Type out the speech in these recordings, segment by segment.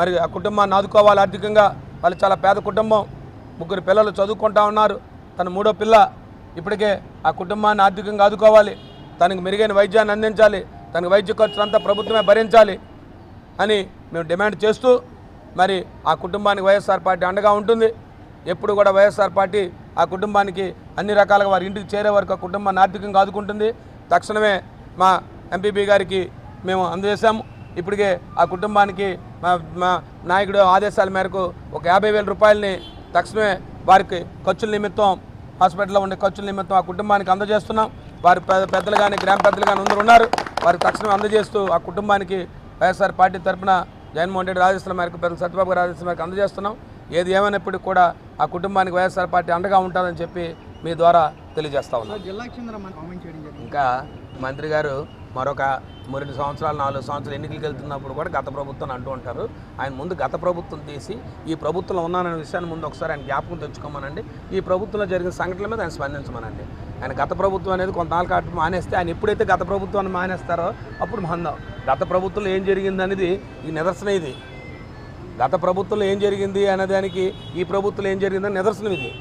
మరి ఆ కుటుంబాన్ని ఆదుకోవాలి ఆర్థికంగా. వాళ్ళు చాలా పేద కుటుంబం. ముగ్గురు పిల్లలు చదువుకుంటా ఉన్నారు. తన మూడో పిల్ల. ఇప్పటికే ఆ కుటుంబాన్ని ఆర్థికంగా ఆదుకోవాలి. తనకు మెరుగైన వైద్యాన్ని అందించాలి. తనకు వైద్య ఖర్చులంతా ప్రభుత్వమే భరించాలి అని మేము డిమాండ్ చేస్తూ మరి ఆ కుటుంబానికి వైఎస్ఆర్ పార్టీ అండగా ఉంటుంది. ఎప్పుడు కూడా వైఎస్ఆర్ పార్టీ ఆ కుటుంబానికి అన్ని రకాలుగా వారి ఇంటికి చేరే వరకు ఆ కుటుంబాన్ని ఆర్థికంగా ఆదుకుంటుంది. తక్షణమే మా ఎంపీపీ గారికి మేము అందజేశాము. ఇప్పటికే ఆ కుటుంబానికి మా మా నాయకుడు ఆదేశాల మేరకు ఒక యాభై వేల రూపాయలని తక్షణమే వారికి ఖర్చుల నిమిత్తం హాస్పిటల్లో ఉండే ఖర్చుల నిమిత్తం ఆ కుటుంబానికి అందజేస్తున్నాం. వారి పెద్దలు కానీ గ్రామ పెద్దలు కానీ అందరూ ఉన్నారు. వారికి తక్షణం అందజేస్తూ ఆ కుటుంబానికి వైఎస్ఆర్ పార్టీ తరఫున జగన్మోహన్ రెడ్డి రాజేశ్వర మేరకు పెద్ద సత్యబాబు గారి రాజేశ్వర మేరకు అందజేస్తున్నాం. ఏది ఏమైనప్పటికీ కూడా ఆ కుటుంబానికి వైఎస్ఆర్ పార్టీ అండగా ఉంటుందని చెప్పి మీ ద్వారా తెలియజేస్తా ఉన్నాం. ఇంకా మంత్రి గారు మరొక రెండు సంవత్సరాలు నాలుగు సంవత్సరాలు ఎన్నికలకు వెళ్తున్నప్పుడు కూడా గత ప్రభుత్వం అంటూ ఉంటారు. ఆయన ముందు గత ప్రభుత్వం తీసి ఈ ప్రభుత్వంలో ఉన్నాననే విషయాన్ని ముందు ఒకసారి ఆయన జ్ఞాపకం తెచ్చుకోమనండి. ఈ ప్రభుత్వంలో జరిగిన సంఘటనల మీద ఆయన స్పందించమనండి. ఆయన గత ప్రభుత్వం అనేది కొంతనాలు కాటు మానేస్తే ఆయన ఎప్పుడైతే గత ప్రభుత్వాన్ని మానేస్తారో అప్పుడు మందం. గత ప్రభుత్వంలో ఏం జరిగింది అనేది ఈ నిదర్శనం ఇది. గత ప్రభుత్వంలో ఏం జరిగింది అనేదానికి ఈ ప్రభుత్వంలో ఏం జరిగిందని నిదర్శనం ఇది.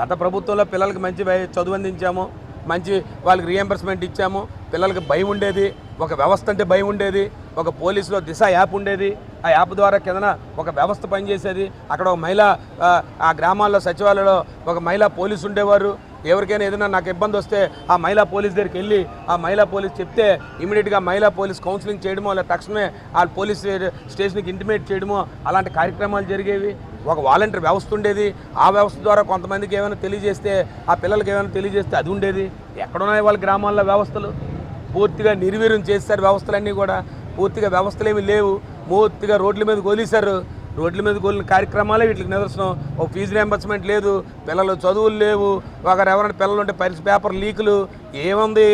గత ప్రభుత్వంలో పిల్లలకి మంచి చదువు అందించాము. మంచి వాళ్ళకి రియంబర్స్మెంట్ ఇచ్చాము. పిల్లలకి భయం ఉండేది. ఒక వ్యవస్థ అంటే భయం ఉండేది. ఒక పోలీసులో దిశ యాప్ ఉండేది. ఆ యాప్ ద్వారా కిందన ఒక వ్యవస్థ పనిచేసేది. అక్కడ ఒక మహిళ ఆ, ఆ గ్రామాల్లో సచివాలయంలో ఒక మహిళా పోలీసు ఉండేవారు. ఎవరికైనా ఏదైనా నాకు ఇబ్బంది వస్తే ఆ మహిళా పోలీస్ దగ్గరికి వెళ్ళి ఆ మహిళా పోలీస్ చెప్తే ఇమీడియట్గా మహిళా పోలీస్ కౌన్సిలింగ్ చేయడమో లేదా తక్షణమే ఆ పోలీస్ స్టేషన్కి ఇంటిమేట్ చేయడమో అలాంటి కార్యక్రమాలు జరిగేవి. ఒక వాలంటీర్ వ్యవస్థ ఉండేది. ఆ వ్యవస్థ ద్వారా కొంతమందికి ఏమైనా తెలియజేస్తే ఆ పిల్లలకి ఏమైనా తెలియజేస్తే అది ఉండేది. ఎక్కడున్నాయి వాళ్ళ గ్రామాల్లో వ్యవస్థలు? పూర్తిగా నిర్వీర్యం చేశారు వ్యవస్థలన్నీ కూడా. పూర్తిగా వ్యవస్థలు ఏమీ లేవు. పూర్తిగా రోడ్ల మీద వదిలేశారు రోడ్ల మీద కోలిన కార్యక్రమాలే వీటికి నిదర్శనం. ఒక ఫీజు రియంబర్స్మెంట్ లేదు. పిల్లలు చదువులు లేవు. ఒకరు ఎవరైనా పిల్లలు ఉంటే పరీక్ష పేపర్ లీకులు. ఏముంది?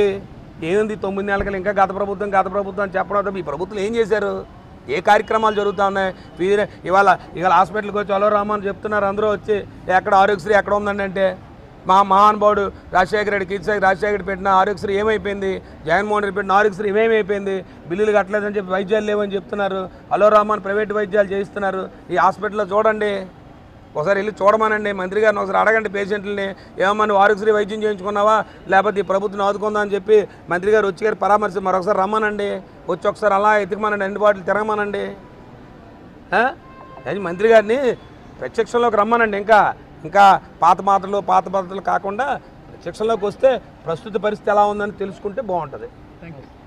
ఏముంది? తొమ్మిది నెలలకి ఇంకా గత ప్రభుత్వం గత ప్రభుత్వం అని చెప్పడం ఈ ప్రభుత్వం ఏం చేశారు? ఏ కార్యక్రమాలు జరుగుతూ ఉన్నాయి? ఫీజు ఇవాళ ఇవాళ హాస్పిటల్కి వచ్చి అలో రామని చెప్తున్నారు. అందరూ వచ్చి ఎక్కడ ఆరోగ్యశ్రీ ఎక్కడ ఉందండి? అంటే మా మహానుభావుడు రాజశేఖర రెడ్డి కీర్తి రాజశేఖర రెడ్డి పెట్టిన ఆరోగ్యశ్రీ ఏమైపోయింది? జగన్మోహన్ రెడ్డి పెట్టిన ఆరోగ్యశ్రీ ఏమేమైపోయింది? బిల్లులు కట్టలేదని చెప్పి వైద్యాలు లేవని చెప్తున్నారు. అలో రామన్ ప్రైవేట్ వైద్యాలు చేయిస్తున్నారు. ఈ హాస్పిటల్లో చూడండి. ఒకసారి వెళ్ళి చూడమనండి. మంత్రి గారిని ఒకసారి అడగండి పేషెంట్లని ఏమని వారికి వైద్యం చేయించుకున్నావా? లేకపోతే ఈ ప్రభుత్వం ఆదుకుందా? అని చెప్పి మంత్రి గారు వచ్చి గారు పరామర్శ మరొకసారి రమ్మనండి. వచ్చి ఒకసారి అలా ఎతికమనండి అన్ని బాటిల్ తిరగమనండి. అది మంత్రి గారిని ప్రత్యక్షంలోకి రమ్మనండి. ఇంకా ఇంకా పాత మాటలు పాత పద్ధతులు కాకుండా ప్రత్యక్షంలోకి వస్తే ప్రస్తుత పరిస్థితి ఎలా ఉందని తెలుసుకుంటే బాగుంటుంది. Thank you